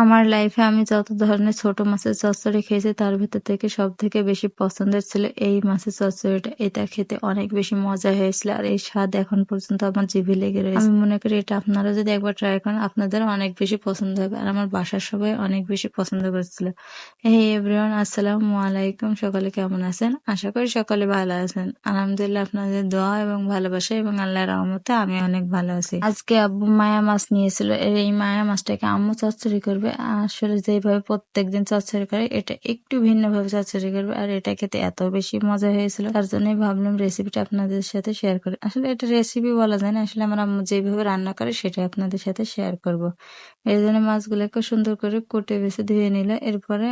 আমার লাইফে আমি যত ধরনের ছোট মাছের চচ্চড়ি খেয়েছি, তার ভিতর থেকে সব থেকে বেশি পছন্দের ছিল এই মাছের চচ্চড়িটা। এটা খেতে অনেক বেশি মজা হয়েছিল আর এই স্বাদ এখন পর্যন্ত আমার জিভে লেগে রয়েছে। আমি মনে করি এটা আপনারা যদি একবার ট্রাই করেন আপনাদের অনেক বেশি পছন্দ হবে আর আমার বাসার সবাই অনেক বেশি পছন্দ করেছিল। এই এভরিওয়ান আসসালামু আলাইকুম। সকালে কেমন আছেন? আশা করি সকালে ভালো আছেন। আলহামদুলিল্লাহ আপনাদের দোয়া এবং ভালোবাসা এবং আল্লাহর রহমতে আমি অনেক ভালো আছি। আজকে আব্বু মায়া মাছ নিয়েছিল। এই মায়া মাছটাকে আম্মু চচ্চড়ি করবে আসলে যেভাবে প্রত্যেকদিন চচ্চড়ি করে, এটা একটু ভিন্নভাবে চচ্চড়ি করবে। আর এটা খেতে এত বেশি মজা হয়েছিল। তার জন্যই ভাবলাম রেসিপিটা আপনাদের সাথে শেয়ার করে। আসলে এটা রেসিপি বলা যায় না। আসলে আমরা যেভাবে রান্না করে, সেটা আপনাদের সাথে শেয়ার করব। এই জন্য মাছগুলোকে সুন্দর করে কুটে বেছে ধুয়ে নিলে। এরপরে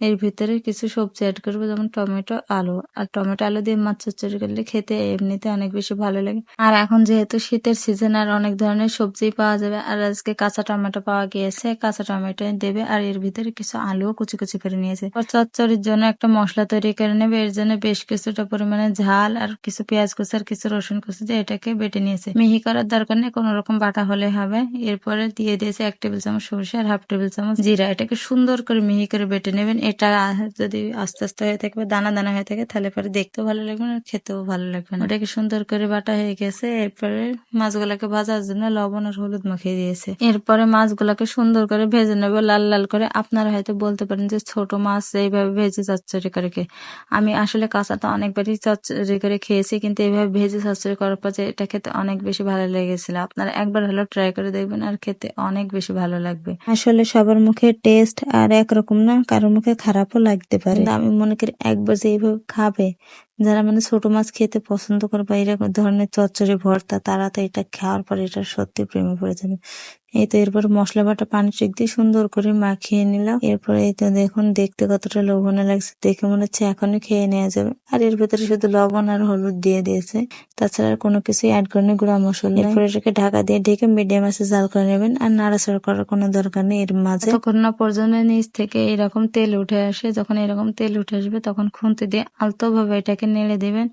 এর ভিতরে কিছু সবজি অ্যাড করব, যেমন টমেটো, আলু। আর টমেটো, আলু দিয়ে মাছ চচ্চড়ি করলে খেতে এমনিতে অনেক বেশি ভালো লাগে। আর এখন যেহেতু শীতের সিজন আর অনেক ধরনের সবজি পাওয়া যাবে, আর আজকে কাঁচা টমেটো পাওয়া গিয়েছে, কাঁচা টমেটো দেবে, আর এর ভিতরে কিছু আলুও কুচি কুচি করে নিয়েছে। চচ্চড়ির জন্য একটা মশলা তৈরি করে নেবে, এর জন্য বেশ কিছুটা পরিমাণে ঝাল, আর কিছু পেঁয়াজ কুচি, আর কিছু রসুন কুচি দিয়ে এটাকে বেটে নিয়েছে। মিহি করার দরকার নেই, কোনো রকম বাটা হলে হবে। এরপরে দিয়ে দিয়েছে এক টেবিল চামচ সরষে, আর হাফ টেবিল চামচ জিরা। এটাকে সুন্দর করে মিহি করে বেটে নেবেন। এটা যদি আস্তে আস্তে হয়ে থাকে বা দানা দানা হয়ে থাকে, তাহলে পরে দেখতেও ভালো লাগবে না খেতেও ভালো লাগবে না। ওটাকে সুন্দর করে বাটা হয়ে গেছে, এরপরে মাছগুলাকে ভাজার জন্য লবণ আর হলুদ মাখিয়ে দিয়েছে। এরপরে মাছগুলাকে সুন্দর করে ভেজে নেবে, লাল লাল করে। আপনারা হয়তো বলতে পারেন যে ছোট মাছ এইভাবে ভেজে চচ্চড়ি করে খেয়ে আমি আসলে কাঁচাটা অনেকবারই চচ্চড়ি করে খেয়েছি, কিন্তু এইভাবে ভেজে চচ্চড়ি করার পর যে এটা খেতে অনেক বেশি ভালো লেগেছিল। আপনারা একবার হলো ট্রাই করে দেখবেন আর খেতে অনেক বেশি ভালো লাগবে। আসলে সবার মুখে টেস্ট আর একরকম না, কারোর মুখে খারাপও লাগতে পারে। আমি মনে করি একবার যে এইভাবে খাবে যারা মানে ছোট মাছ খেতে পছন্দ করে বা এরকম ধরনের চচ্চড়ি, ভর্তা, তারা তো এটা খাওয়ার পর এটা সত্যি প্রেমে পড়ে যাবে। এই তো এরপর মশলা বাটা পানি ট্রিক দিয়ে সুন্দর করে মাখিয়ে নিলাম। এরপর এই তো দেখুন, দেখতে কতটা লোভনীয় লাগছে। দেখে মনে হচ্ছে এখনই খেয়ে নেওয়া যাবে। আর এর ভেতরে শুধু লবণ আর হলুদ দিয়ে দিয়েছে। তাছাড়া আর কোনো কিছুই অ্যাড করেনি, গুঁড়া মশলা এরপর এটাকে ঢাকা দিয়ে ঢেকে মিডিয়াম আছে জাল করে নেবেন। আর নাড়াচাড়া করার কোনো দরকার নেই এর মাঝে। তখন না পর্যন্ত নিচ থেকে এরকম তেল উঠে আসে। যখন এরকম তেল উঠে আসবে, তখন খুন্তি দিয়ে আলতো ভাবে এটাকে নেড়ে দেবেন,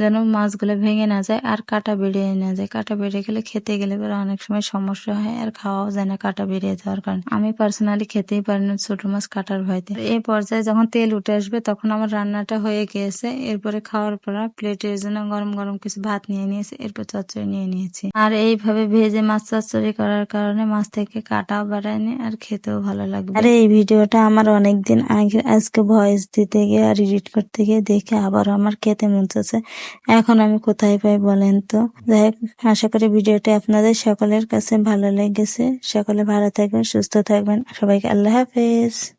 যেন মাছগুলো ভেঙে না যায় আর কাটা বেরিয়ে না যায়। কাটা বেরিয়ে গেলে খেতে গেলে পরে অনেক সময় সমস্যা হয় আর খাওয়াও যায় না কাটা বেরিয়ে যাওয়ার কারণে। আমি পার্সোনালি খেতেই পারি না ছোট মাছ কাটার ভয়তে। এই পর্যায়ে যখন তেল উঠে আসবে তখন আমার রান্নাটা হয়ে গিয়েছে। এরপরে খাওয়ার পর প্লেটের জন্য গরম গরম কিছু ভাত নিয়ে নিয়েছি, এরপর চচ্চড়ি নিয়ে নিয়েছি। আর এইভাবে ভেজে মাছ চচ্চড়ি করার কারণে মাছ থেকে কাটাও বাড়ায়নি আর খেতেও ভালো লাগবে। আর এই ভিডিওটা আমার অনেকদিন আগে, আজকে ভয়েস দিতে গিয়ে আর এডিট করতে গিয়ে দেখে আবার আমার খেতে মন চাচ্ছে এখন আমি কোথায় পাই বলেন তো? যাই হোক, আশা করি ভিডিওটি আপনাদের সকলের কাছে ভালো লেগেছে। সকলে ভালো থাকবেন, সুস্থ থাকবেন। সবাইকে আল্লাহ হাফেজ।